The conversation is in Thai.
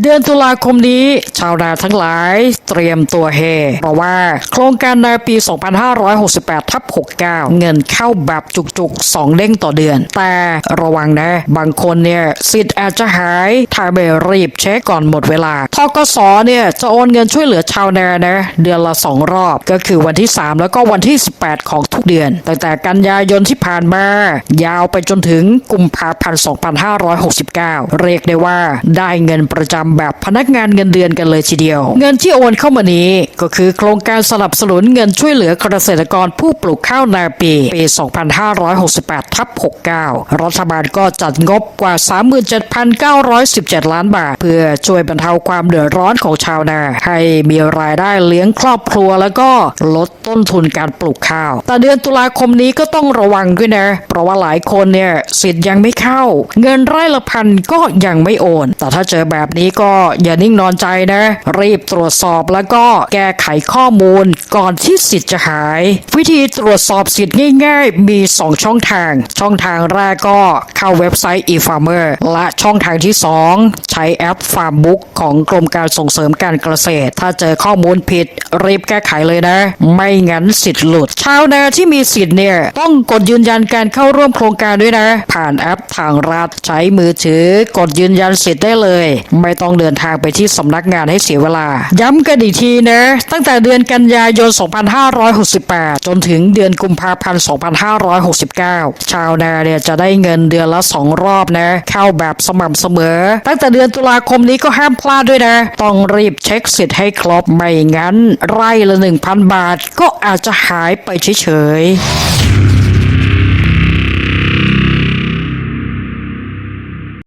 เดือนตุลาคมนี้ ชาวนาทั้งหลายเตรียมตัวเฮเพราะว่าโครงการในปี 2568ทับ69 เงินเข้าแบบจุกๆ 2เด้งต่อเดือน แต่ระวังนะ บางคนเนี่ยสิทธิ์อาจจะหายถ้าไม่รีบเช็คก่อนหมดเวลาทกสเนี่ยจะโอนเงินช่วยเหลือชาวนานะเดือนละ 2 รอบ ก็คือวันที่ 3 แล้วก็วันที่ 18 ของทุกเดือน ตั้งแต่กันยายนที่ผ่านมา ยาวไปจนถึงกุมภาพันธ์ 2569 เรียกได้ว่าได้เงินประจำแบบพนักงานเงินเดือนกันเลยทีเดียว เงินที่โอนเข้ามานี้ก็คือโครงการสนับสนุนเงินช่วยเหลือเกษตรกรผู้ปลูกข้าวนาปีปี 2568ทับ69 รัฐบาลก็จัดงบกว่า 37,917 ล้านบาท เพื่อช่วยบรรเทาความเดือดร้อนของชาวนา ให้มีรายได้เลี้ยงครอบครัวแล้วก็ลดต้นทุนการปลูกข้าว แต่เดือนตุลาคมนี้ก็ต้องระวังด้วยนะ เพราะว่าหลายคนเนี่ยสิทธิ์ยังไม่เข้า เงินไร่ละพันก็ยังไม่โอน แต่ถ้าเจอแบบนี้ก็อย่านิ่งนอนใจนะ รีบตรวจสอบแล้วก็แก้ไขข้อมูลก่อนที่สิทธิ์จะหาย วิธีตรวจสอบสิทธิ์ง่ายๆ มี 2 ช่องทาง ช่องทางแรกก็เข้าเว็บไซต์ e-farmer และช่องทางที่ 2 ใช้แอป Farmbook ของกรมการส่งเสริมการเกษตร ถ้าเจอข้อมูลผิด รีบแก้ไขเลยนะ ไม่งั้นสิทธิ์หลุด ชาวนาที่มีสิทธิ์เนี่ย ต้องกดยืนยันการเข้าร่วมโครงการด้วยนะ ผ่านแอปทางรัฐใช้มือถือกดยืนยันสิทธิ์ได้เลย ไม่ต้องเดินทางไปที่สำนักงานให้เสียเวลา ย้ำกันอีกทีนะ ตั้งแต่เดือนกันยายน 2568 จนถึงเดือนกุมภาพันธ์ 2569 ชาวนาเนี่ยจะได้เงินเดือนละ 2 รอบนะ เข้าแบบสม่ำเสมอ ตั้งแต่เดือนตุลาคมนี้ก็ห้ามพลาดด้วยนะ ต้องรีบเช็คสิทธิ์ให้ครบไม่งั้น ไร่ละ 1,000 บาทก็อาจจะหายไปเฉยๆ